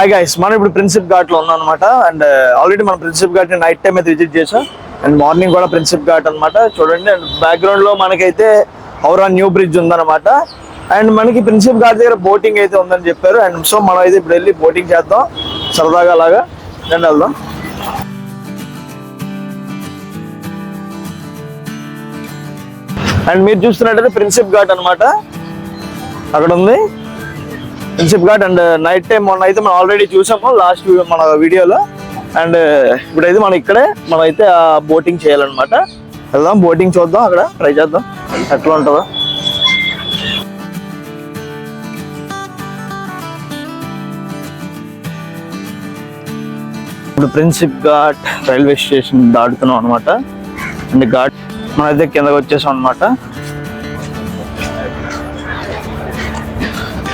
Hi guys మనం ఇప్పుడు ప్రిన్సిప్ ఘాట్లో ఉన్నాం అనమాట అండ్ ఆల్రెడీ మనం ప్రిన్సిప్ ఘాట్ నైట్ టైం అయితే విజిట్ చేసాం. అండ్ మార్నింగ్ కూడా ప్రిన్సిప్ ఘాట్ అనమాట చూడండి అండ్ బ్యాక్గ్రౌండ్లో మనకైతే హౌరా న్యూ బ్రిడ్జ్ ఉందన్నమాట. అండ్ మనకి ప్రిన్సిప్ ఘాట్ దగ్గర బోటింగ్ అయితే ఉందని చెప్పారు. అండ్ సో మనం అయితే ఇప్పుడు వెళ్ళి బోటింగ్ చేద్దాం. సరదాగా అలాగా. రండి వెళ్దాం. అండ్ మీరు చూస్తున్నట్టయితే ప్రిన్సిప్ ఘాట్ అనమాట అక్కడ ఉంది. Prinsep Ghat and night time మొన్న అయితే మనం ఆల్రెడీ చూసాము లాస్ట్ మన వీడియోలో అండ్ uh, ఇప్పుడైతే మనం ఇక్కడే మనం అయితే బోటింగ్ చేయాలన్నమాట. వెళ్దాం బోటింగ్ చూద్దాం అక్కడ ట్రై చేద్దాం. ఎట్లా ఉంటుందో. ఇప్పుడు ప్రిన్సిప్ ఘాట్ రైల్వే స్టేషన్ దాటుతున్నాం అనమాట అండ్ ఘాట్ మనమైతే కిందకి వచ్చేసాం అనమాట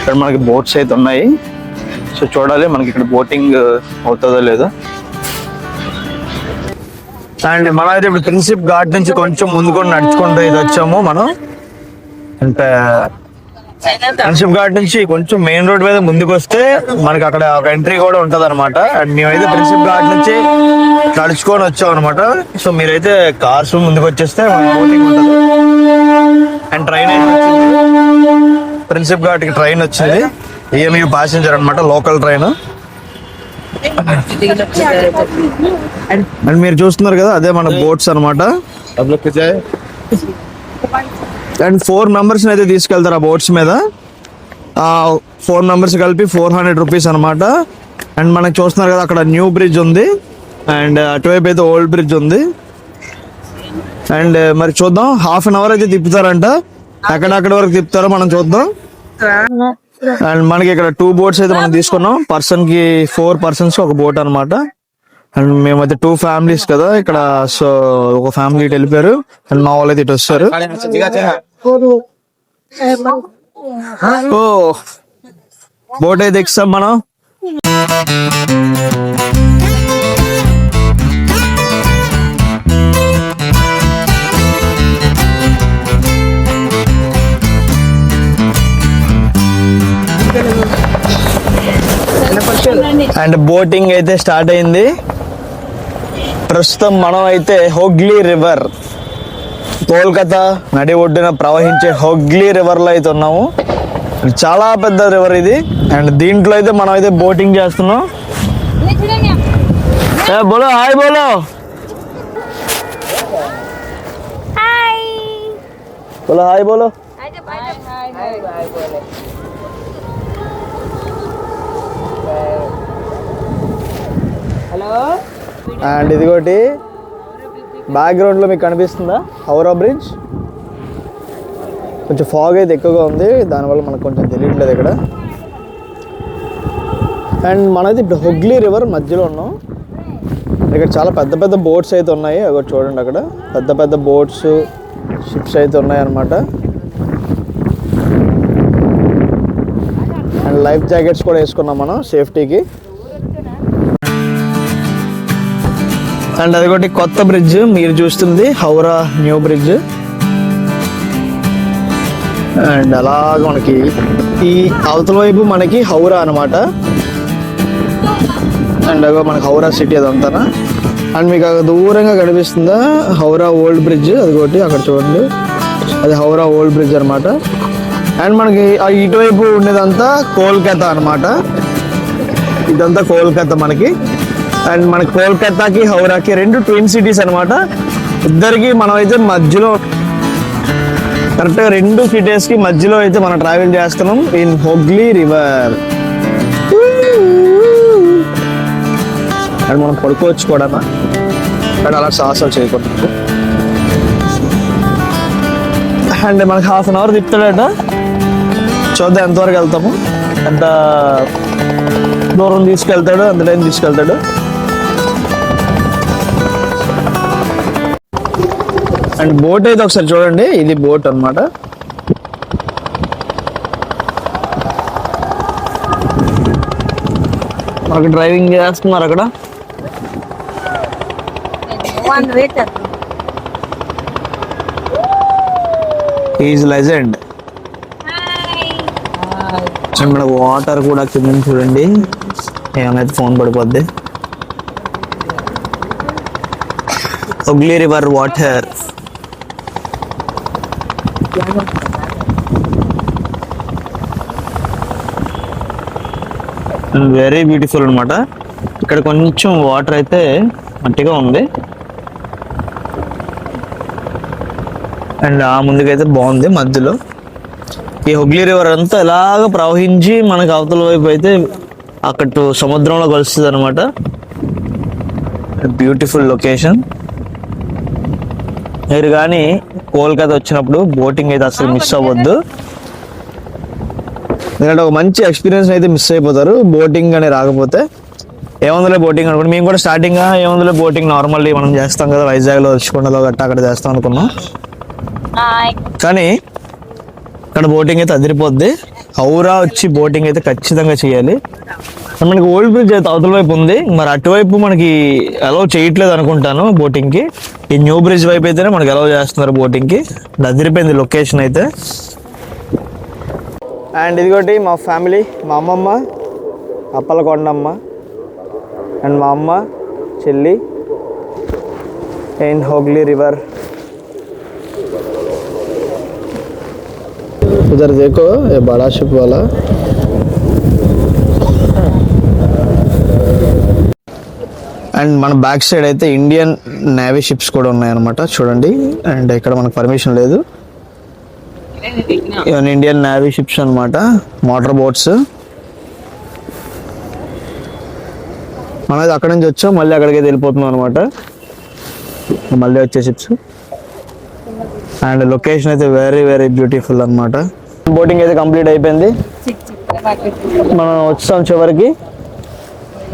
ఇక్కడ మనకి బోట్స్ అయితే ఉన్నాయి. సో చూడాలి మనకి ఇక్కడ బోటింగ్ అవుతుందో లేదో. అండ్ మనం అయితే ఇప్పుడు ప్రిన్సిప్ ఘాట్ నుంచి కొంచెం ముందుకు నడుచుకుంటూ ఇది వచ్చాము మనం. అంటే ప్రిన్సిప్ ఘాట్ నుంచి కొంచెం మెయిన్ రోడ్ మీద ముందుకు వస్తే మనకి అక్కడ ఒక ఎంట్రీ కూడా ఉంటది అనమాట అండ్ మేమైతే ప్రిన్సిప్ ఘాట్ నుంచి నడుచుకొని వచ్చాం అనమాట సో మీరైతే కార్స్ ముందుకు వచ్చేస్తే బోటింగ్ ఉంటుంది. అండ్ ట్రైన్ అయితే వచ్చింది. ప్రిన్సిప్ ఘాట్కి ట్రైన్ వచ్చింది. ఏమీ ప్యాసింజర్ అనమాట లోకల్ ట్రైన్ అండ్ మీరు చూస్తున్నారు కదా అదే మన బోట్స్ అనమాట అండ్ ఫోర్ మెంబర్స్ని అయితే తీసుకెళ్తారు ఆ బోట్స్ మీద. ఫోర్ మెంబర్స్ కలిపి ఫోర్ హండ్రెడ్ రూపీస్ అనమాట అండ్ మనకు చూస్తున్నారు కదా అక్కడ న్యూ బ్రిడ్జ్ ఉంది. అండ్ అటువైపు అయితే ఓల్డ్ బ్రిడ్జ్ ఉంది. అండ్ మరి చూద్దాం హాఫ్ అన్ అవర్ అయితే తిప్పుతారంట. ఎక్కడెక్కడ వరకు తిప్పుతారో మనం చూద్దాం. అండ్ మనకి ఇక్కడ టూ బోట్స్ అయితే మనం తీసుకున్నాం. పర్సన్కి ఫోర్ పర్సన్స్ ఒక బోట్ అన్నమాట. అండ్ మేమైతే టూ ఫ్యామిలీస్ కదా. ఇక్కడ సో ఒక ఫ్యామిలీ ఇటు వెళ్ళిపోయారు. అండ్ మా వాళ్ళు అయితే ఇటు వస్తారు. ఓ బోట్ అయితే ఎక్కిస్తాం మనం. అండ్ బోటింగ్ అయితే స్టార్ట్ అయింది. ప్రస్తుతం మనం అయితే హోగ్లీ రివర్ కోల్కతా నడి ఒడ్డున ప్రవహించే హోగ్లీ రివర్లో అయితే ఉన్నాము. చాలా పెద్ద రివర్ ఇది. అండ్ దీంట్లో అయితే మనం అయితే బోటింగ్ చేస్తున్నాం. ఏ, బోలో హాయ్ బోలో. हाय బోలో హాయ్ బోలో. అండ్ ఇదిగోటి బ్యాక్గ్రౌండ్లో మీకు కనిపిస్తుందా? హౌరా బ్రిడ్జ్? కొంచెం ఫాగ్ అయితే ఎక్కువగా ఉంది దానివల్ల మనకు కొంచెం తెలియట్లేదు ఇక్కడ. అండ్ మనది ఇప్పుడు హుగ్లీ రివర్ మధ్యలో ఉన్నాం. ఇక్కడ చాలా పెద్ద పెద్ద బోట్స్ అయితే ఉన్నాయి అక్కడ చూడండి అక్కడ. పెద్ద పెద్ద బోట్స్ షిప్స్ అయితే ఉన్నాయి అన్నమాట అండ్ లైఫ్ జాకెట్స్ కూడా వేసుకున్నాం మనం సేఫ్టీకి. అండ్ అదిగోటి కొత్త బ్రిడ్జ్ మీరు చూస్తుంది హౌరా న్యూ బ్రిడ్జ్ అండ్ అలాగ మనకి ఈ అవతల వైపు మనకి హౌరా అనమాట అండ్ అగో మనకి హౌరా సిటీ అదంతా అండ్ మీకు అక్కడ దూరంగా కనిపిస్తుందా హౌరా ఓల్డ్ బ్రిడ్జ్ అదిగోటి అక్కడ చూడండి. అది హౌరా ఓల్డ్ బ్రిడ్జ్ అనమాట అండ్ మనకి ఆ ఇటువైపు ఉండేదంతా కోల్కతా అనమాట ఇదంతా కోల్కతా మనకి. అండ్ మనకి కోల్కతాకి హౌరాకి రెండు ట్విన్ సిటీస్ అనమాట ఇద్దరికి మనం అయితే మధ్యలో కరెక్ట్గా రెండు సిటీస్కి మధ్యలో అయితే మనం ట్రావెల్ చేస్తున్నాం ఇన్ హుగ్లీ రివర్ అండ్ మనం పడుకోవచ్చు కూడా. అండ్ అలా సాహసాలు చేయకూడదు. అండ్ మనకి హాఫ్ అన్ అవర్ తిప్పుతాడట. చూద్దాం ఎంతవరకు వెళ్తాము. ఎంత దూరం తీసుకెళ్తాడు అంత టైం తీసుకెళ్తాడు. అండ్ బోట్ అయితే ఒకసారి చూడండి. ఇది బోట్ అన్నమాట. మనకు డ్రైవింగ్ చేస్తున్నారు అక్కడ. Is legend. అండ్ వాటర్ కూడా కింద చూడండి. ఏమైతే ఫోన్ పడిపోద్ది. Hooghly river water very beautiful అనమాట ఇక్కడ కొంచెం వాటర్ అయితే మట్టిగా ఉంది. అండ్ ఆ ముందుకైతే బాగుంది మధ్యలో. ఈ హుగ్లీ రివర్ అంతా ఇలాగ ప్రవహించి మనకు అవతల వైపు అయితే అక్కడ సముద్రంలో కలుస్తుంది అనమాట బ్యూటిఫుల్ లొకేషన్ మీరు కానీ కోల్కతా వచ్చినప్పుడు బోటింగ్ అయితే అసలు మిస్ అవ్వద్దు. ఎందుకంటే ఒక మంచి ఎక్స్పీరియన్స్ అయితే మిస్ అయిపోతారు. బోటింగ్ అని రాకపోతే ఏముందిలే బోటింగ్ అనుకోండి మేము కూడా స్టార్టింగ్ ఏముందిలే బోటింగ్ నార్మల్లీ మనం చేస్తాం కదా వైజాగ్లో రుచికొండలో గట్ట అక్కడ చేస్తాం అనుకున్నాం. కానీ ఇక్కడ బోటింగ్ అయితే అదిరిపోద్ది. హౌరా వచ్చి బోటింగ్ అయితే ఖచ్చితంగా చేయాలి. మనకి ఓల్డ్ బ్రిడ్జ్ అయితే అవతల వైపు ఉంది మరి అటువైపు మనకి అలౌ చేయట్లేదు అనుకుంటాను బోటింగ్కి ఈ న్యూ బ్రిడ్జ్ వైపు అయితేనే మనకి అలౌ చేస్తున్నారు బోటింగ్కి అదిరిపోయింది లొకేషన్ అయితే అండ్ ఇదిగోటి మా ఫ్యామిలీ మా అమ్మమ్మ అప్పలకొండమ్మ అండ్ మా అమ్మ చెల్లి అండ్ హోగ్లీ రివర్ उधर देखो ये बड़ा शिप वाला అండ్ మన బ్యాక్ సైడ్ అయితే ఇండియన్ నేవీ షిప్స్ కూడా ఉన్నాయన్నమాట. చూడండి. అండ్ ఇక్కడ మనకు పర్మిషన్ లేదు. ఇవన్నీ ఇండియన్ నేవీ షిప్స్ అన్నమాట. Motor boats. మనది అక్కడ నుంచి వచ్చాం. మళ్ళీ అక్కడికి వెళ్ళిపోతున్నాం అనమాట మళ్ళీ వచ్చే షిప్స్ అండ్ లొకేషన్ అయితే వెరీ వెరీ బ్యూటిఫుల్ అన్నమాట. బోటింగ్ అయితే కంప్లీట్ అయిపోయింది. మనం వచ్చాం చివరికి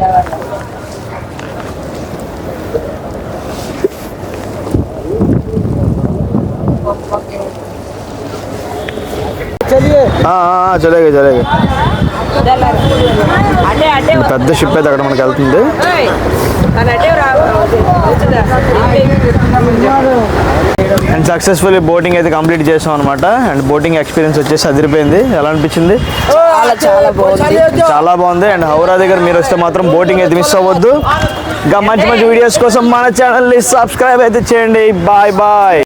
ఆ, ఆ, ఆ, చలేగా చలేగా పెద్ద షిప్ అయితే అక్కడ మనకి వెళ్తుంది. అండ్ సక్సెస్ఫుల్లీ బోటింగ్ అయితే కంప్లీట్ చేసాం అనమాట అండ్ బోటింగ్ ఎక్స్పీరియన్స్ వచ్చేసి అదిరిపోయింది. ఎలా అనిపించింది? చాలా చాలా బాగుంది. చాలా బాగుంది. అండ్ హౌరా దగ్గర మీరు వస్తే మాత్రం బోటింగ్ అయితే మిస్ అవ్వద్దు. ఇంకా మంచి మంచి వీడియోస్ కోసం మన ఛానల్ని సబ్స్క్రైబ్ అయితే చేయండి. Bye bye